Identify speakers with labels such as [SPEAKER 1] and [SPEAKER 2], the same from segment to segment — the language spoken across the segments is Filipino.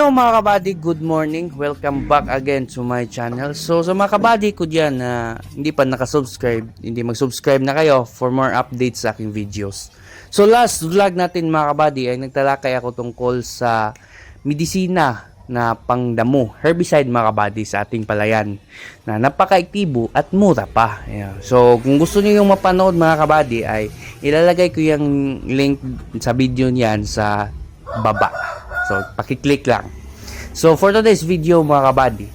[SPEAKER 1] Hello mga kabady, good morning. Welcome back again to my channel. So sa mga kabady ko dyan na hindi pa nakasubscribe, hindi mag-subscribe na kayo for more updates sa aking videos. So last vlog natin mga kabady ay nagtalakay ako tungkol sa medisina na pangdamo, herbicide mga kabady sa ating palayan na napakaiktibo at mura pa. Ayan. So kung gusto niyo yung mapanood mga kabady ay ilalagay ko yung link sa video niyan sa baba. So, pakiclick lang. So, for today's video mga kabady,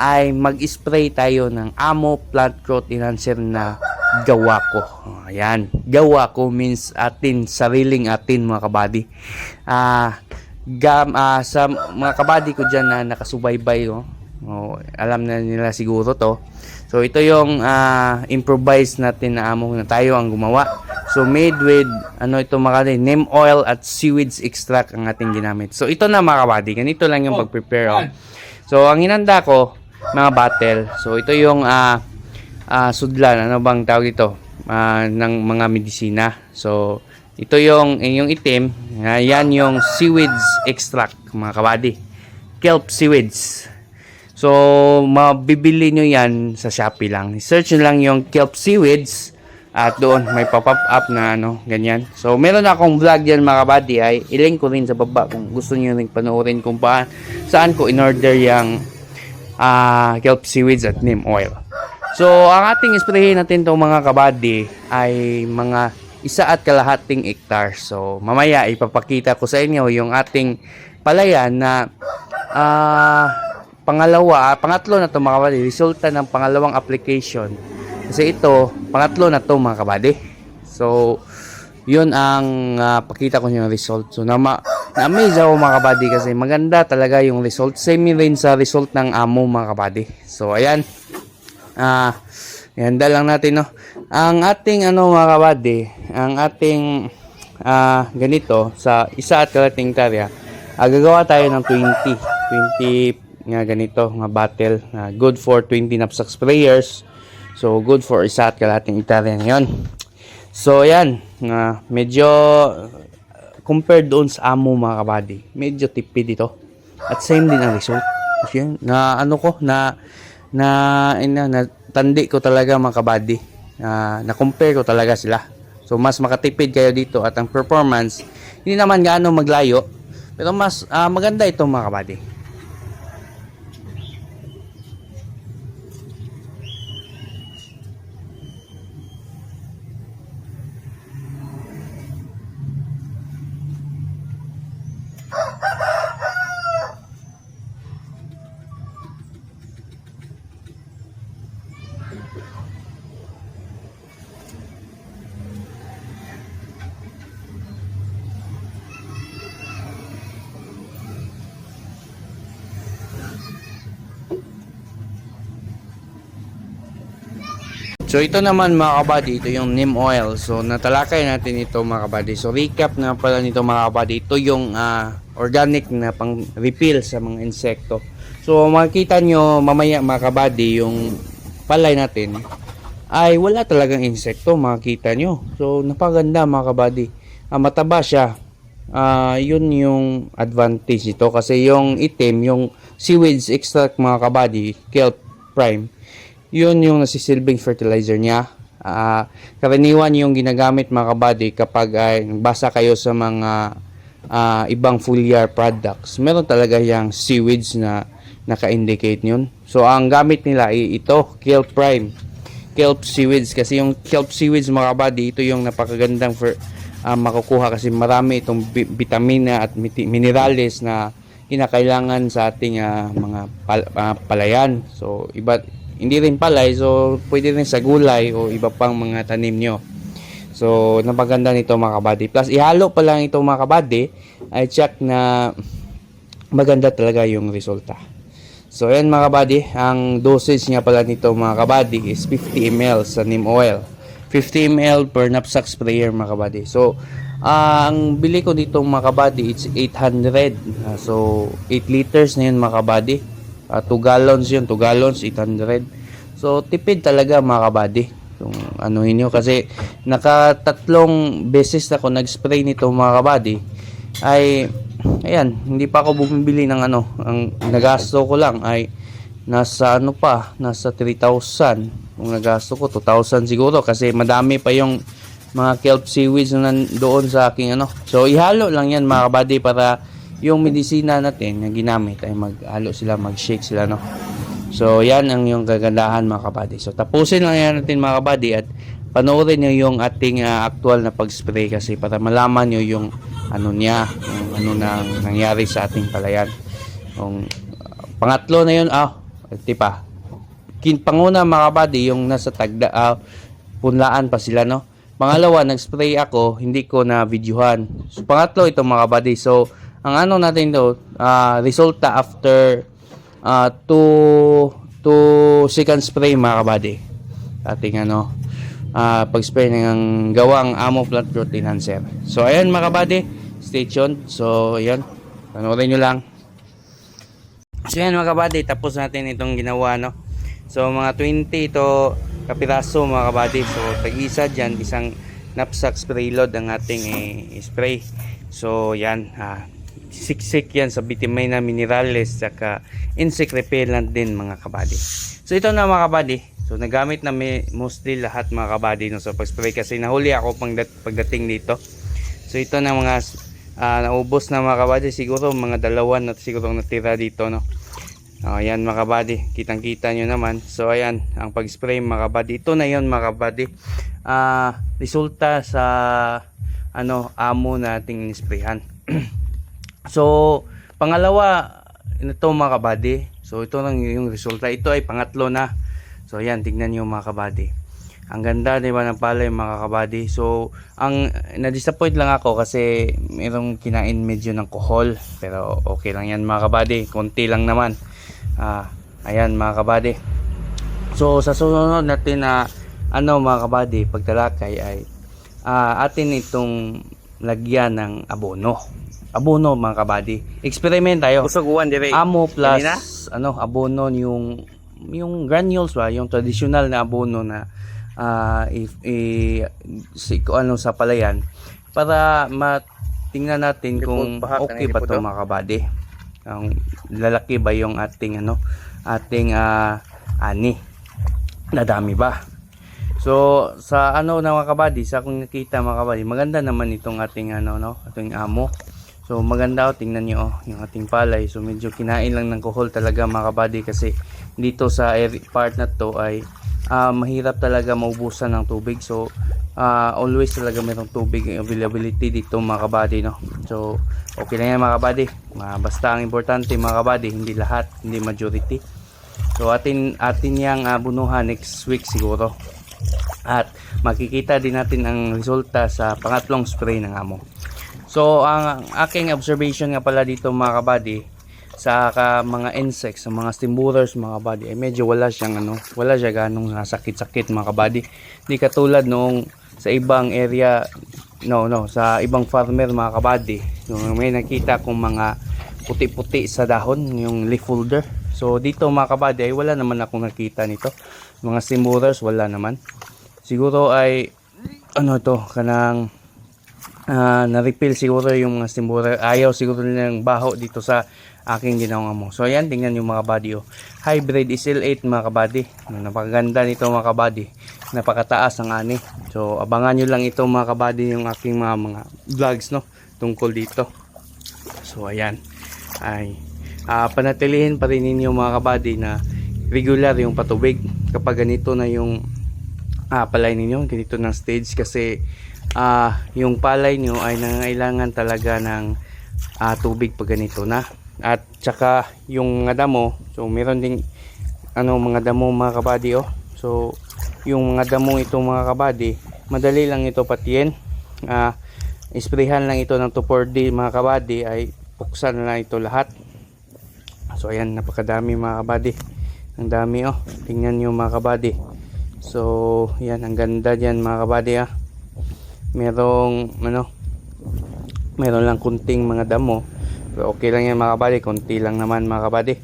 [SPEAKER 1] ay mag-spray tayo ng Amo Plant Growth Enhancer na gawa ko. Ayan. Gawa ko means atin, sariling atin mga kabady. Ah, gam, ah, sa mga kabady ko dyan na nakasubaybay, oh, oh, alam na nila siguro to. So, ito yung ah, improvise natin na amo na tayo ang gumawa. So, made with, ano ito mga kabady, neem oil at seaweeds extract ang ating ginamit. So, ito na mga kabady. Ganito lang yung pag-prepare. Oh. So, ang hinanda ko, mga bottle. So, ito yung ah ah, sudlan. Ano bang tawag ito? Ah, ng mga medisina. So, ito yung, eh, yung itim. ah, yan yung seaweeds extract, mga kabady. Kelp seaweeds. So, mabibili nyo yan sa Shopee lang. Search nyo lang yung kelp seaweeds at doon may pop-up up na ano, ganyan. So, meron akong vlog yan mga kabady ay ilink ko rin sa baba kung gusto nyo rin panoorin kung pa, saan ko in-order yung ah kelp seaweeds at neem oil. So, ang ating sprayin natin itong mga kabady ay mga isa at kalahating hektar. So, mamaya ipapakita ko sa inyo yung ating palayan na ah pangalawa, pangatlo na to mga kabady, resulta ng pangalawang application. Kasi ito, pangatlo na to mga kabady. So, yun ang ah, pakita ko yung result. So, na na-amaze ako mga kabady kasi maganda talaga yung result. Same rin sa result ng amo mga kabady. So, ayan. Ah, ihanda lang natin no. Ang ating ano mga kabady, ang ating ah, ganito sa isa at kalating karya, ah, gagawa tayo ng 20. 20 nga ganito, nga bottle. na good for 20 knapsack sprayers. So, good for isa at kalating hektarya ngayon. So, ayan. na medyo uh, compared doon sa amo mga kabady, medyo tipid ito. At same din ang result. Kasi, na ano ko, na na, ina, na tandi ko talaga mga kabady. Na, na compare ko talaga sila. So, mas makatipid kayo dito at ang performance, hindi naman gaano maglayo. Pero mas ah, maganda ito mga kabady. So ito naman mga kabady, ito yung neem oil. So natalakay natin ito mga kabady. So recap na pala nito mga kabady, ito yung ah, organic na pang refill sa mga insekto. So makikita nyo mamaya mga kabady, yung palay natin ay wala talagang insekto makikita nyo. So napaganda mga kabady. Ah, mataba siya. Ah, yun yung advantage nito kasi yung itim, yung seaweeds extract mga kabady, kelp prime yun yung nasisilbing fertilizer niya. Ah, karaniwan yung ginagamit mga kabady kapag ay basa kayo sa mga ah, ibang foliar products. Meron talaga yung seaweeds na naka-indicate yun. So, ang gamit nila ay ito, Kelp Prime. Kelp seaweeds. Kasi yung kelp seaweeds mga kabady, ito yung napakagandang for, ah, makukuha kasi marami itong vitamina at minerales na kinakailangan sa ating ah, mga pal- ah, palayan. So, iba hindi rin palay, so pwede rin sa gulay o iba pang mga tanim nyo. So, napaganda nito mga kabady. Plus, ihalo pa lang ito mga kabady, ay check na maganda talaga yung resulta. So, ayan mga kabady, ang dosage nga pala nito mga kabady is 50 ml sa neem oil. 50 ml per knapsack sprayer mga kabady. So, ah, ang bili ko dito mga kabady, it's 800. Ah, so, 8 liters na yun mga kabady. 2 gallons yun, 2 gallons, 800. So, tipid talaga mga kabady. Kung ano nyo, kasi nakatatlong beses ako nag-spray nito mga kabady, ay ayan, hindi pa ako bumibili ng ano. Ang nagasto ko lang ay nasa ano pa, nasa 3,000. Kung nagasto ko, 2,000 siguro kasi madami pa yung mga kelp seaweeds na doon sa aking ano. So, ihalo lang yan mga kabady para yung medisina natin na ginamit ay maghalo sila, mag-shake sila, no? So, yan ang yung kagandahan mga kabady. So, tapusin lang yan natin mga kabady at panoorin nyo yung ating ah, actual na pag-spray kasi para malaman nyo yung ano niya, yung ano na nangyari sa ating palayan. Yung ah, pangatlo na yun, ah, iti pa. Kin panguna mga kabady, yung nasa tagda, ah, punlaan pa sila, no? Pangalawa, nag-spray ako, hindi ko na videohan. So, pangatlo, ito mga kabady. So, ang ano natin do, ah, resulta after uh, two, two second spray mga kabady. Ating ano, ah, pag-spray ng gawang Amo Plant Growth Enhancer. So, ayan mga kabady, stay tuned. So, ayan, panoorin nyo lang. So, ayan mga kabady, tapos natin itong ginawa, no? So, mga 20 ito kapiraso mga kabady. So, tag-isa dyan, isang knapsack spray load ang ating eh, spray. So, yan, ah, siksik yan sa bitimay na minerales saka insect repellent din mga kabady. So, ito na mga kabady. So, nagamit na mostly lahat mga kabady no, sa pag-spray kasi nahuli ako pang pagdating dito. So, ito na mga ah, naubos na mga kabady. Siguro mga dalawa na siguro natira dito, no. Oh, ayan mga kabady, kitang kita nyo naman. So ayan, ang pag-spray mga kabady. Ito na yon mga kabady. Ah, resulta sa ano, amo nating nisprayhan. so, pangalawa, ito mga kabady. So ito lang yung resulta. Ito ay pangatlo na. So ayan, tignan nyo mga kabady. Ang ganda, di ba, ng palay mga kabady. So, ang na-disappoint lang ako kasi mayroong kinain medyo ng kohol. Pero okay lang yan mga kabady. Konti lang naman. Ah, ayan mga kabady. So sa susunod natin na ano mga kabady, pagtalakay ay ah, atin itong lagyan ng abono. Abono mga kabady. Experiment tayo.
[SPEAKER 2] Usog uwan dire.
[SPEAKER 1] Amo plus
[SPEAKER 2] Kanina?
[SPEAKER 1] ano abono yung yung granules ba, yung traditional na abono na ah if i, si, ano sa palayan para matingnan natin kung okay ba to mga kabady. Ang lalaki ba yung ating ano ating ah, ani nadami ba so sa ano na mga kabady sa kung nakita mga kabady maganda naman itong ating ano no ating amo so maganda oh, tingnan niyo oh, yung ating palay. So medyo kinain lang ng kohol talaga mga kabady kasi dito sa part na to ay ah, mahirap talaga maubusan ng tubig. So ah, always talaga mayroong tubig availability dito mga kabady no? So okay lang yan mga kabady. Ma- basta ang importante mga kabady hindi lahat hindi majority. So atin atin yang ah, bunuhan next week siguro. At makikita din natin ang resulta sa pangatlong spray ng amo so ang, aking observation nga pala dito mga kabady sa ka, mga insects, sa mga stimulars mga kabady ay medyo wala siyang ano, wala siya ganong sakit-sakit mga kabady. Hindi katulad noong sa ibang area no no sa ibang farmer mga kabady. Yung may nakita kong mga puti-puti sa dahon, yung leaf folder. So dito mga kabady ay wala naman akong nakita nito. Mga stimulars wala naman. Siguro ay ano to kanang ah na-refill siguro yung mga stimuler. Ayaw siguro nilang baho dito sa aking ginawa mo. So ayan, tingnan yung mga body oh. Hybrid is L8 mga kabady. Napakaganda nito mga kabady. Napakataas ang ani. So abangan nyo lang ito mga kabady yung aking mga mga vlogs no tungkol dito. So ayan. Ay ah, panatilihin pa rin ninyo mga kabady na regular yung patubig kapag ganito na yung ah, palay ninyo, ganito ng stage kasi ah, yung palay nyo ay nangailangan talaga ng ah, tubig pag ganito na. At saka yung mga damo, so meron ding ano mga damo mga kabady oh. So yung mga damo ito mga kabady, madali lang ito patiyin. Ah, isprayhan lang ito ng 2,4-D mga kabady ay buksan na ito lahat. So ayan, napakadami mga kabady. Ang dami oh. Tingnan nyo mga kabady. So, yan ang ganda diyan mga kabady ah. Merong ano meron lang kunting mga damo. Pero okay lang yan mga kabady, konti lang naman mga kabady.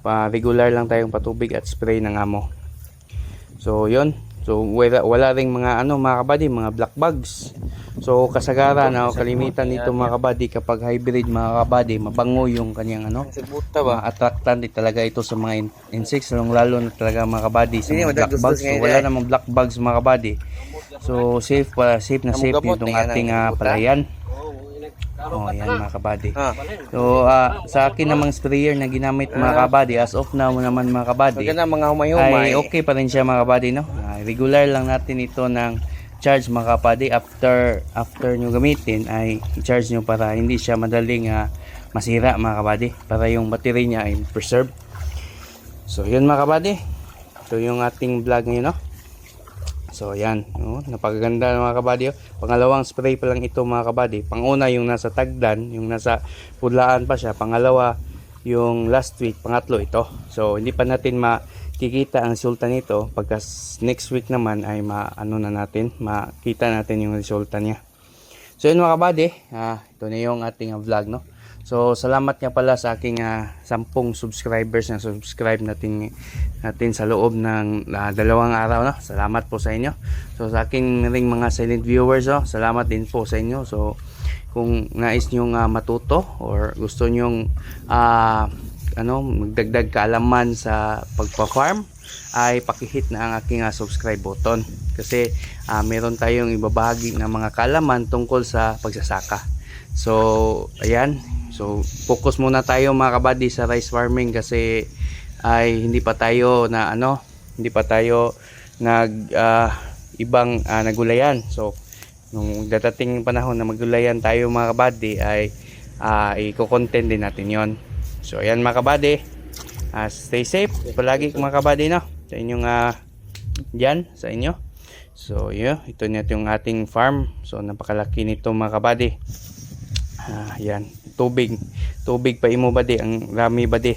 [SPEAKER 1] Pa regular lang tayong patubig at spray ng amo. So, yon. So wala, wala ring mga ano mga kabady, mga black bugs. So kasagaran na kalimitan nito mga kabady kapag hybrid mga kabady, mabango yung kanyang ano.
[SPEAKER 2] Sibuta
[SPEAKER 1] Ba, attractant talaga ito sa mga in- insects, lalong lalo na talaga mga kabady sa mga black bugs. So, wala namang black bugs mga kabady. So safe pa, safe na safe itong
[SPEAKER 2] eh,
[SPEAKER 1] ating uh, palayan. Oh, yan mga kabady.
[SPEAKER 2] Ah.
[SPEAKER 1] So ah, sa akin namang sprayer na ginamit mga kabady, as of now naman mga kabady,
[SPEAKER 2] Maganda mga humay-humay.
[SPEAKER 1] ay okay pa rin siya mga kabady no Ah, regular lang natin ito ng charge mga kabady after after nyo gamitin ay i-charge nyo para hindi siya madaling ah, masira mga kabady para yung battery niya ay preserve so yun mga kabady ito yung ating vlog ngayon no So yan, no? napakaganda mga kabady. oh. Pangalawang spray pa lang ito mga kabady. Panguna yung nasa tagdan, yung nasa pudlaan pa siya. Pangalawa yung last week, pangatlo ito. So hindi pa natin makikita ang resulta nito. Pagka next week naman ay maano na natin, makita natin yung resulta niya. So yun mga kabady, ah, ito na yung ating ah, vlog no. So salamat nga pala sa aking ah, 10 subscribers na subscribe natin natin sa loob ng ah, dalawang araw no. Salamat po sa inyo. So sa aking ring mga silent viewers no, salamat din po sa inyo. So kung nais niyo nga matuto or gusto niyo ah ano magdagdag kaalaman sa pagpa-farm ay pakihit na ang aking ah, subscribe button kasi ah, meron tayong ibabahagi ng mga kaalaman tungkol sa pagsasaka. So, ayan. So, focus muna tayo mga kabady sa rice farming kasi ay hindi pa tayo na ano, hindi pa tayo nag ah, ibang ah, nagulayan. So, nung dadating yung panahon na magulayan tayo mga kabady ay uh, i-content din natin yon So, ayan mga kabady. Ah, stay safe palagi mga kabady no? Sa inyong uh, dyan sa inyo. So yun ito na yung ating farm. So napakalaki nito mga kabady. Ah, yan tubig. Tubig pa imo badi ang rami badi.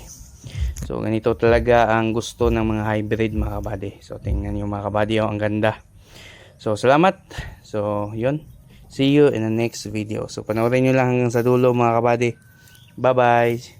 [SPEAKER 1] So ganito talaga ang gusto ng mga hybrid mga kabady. So tingnan nyo mga kabady oh, ang ganda. So salamat. So yun. See you in the next video. So panoorin nyo lang hanggang sa dulo mga kabady. Bye bye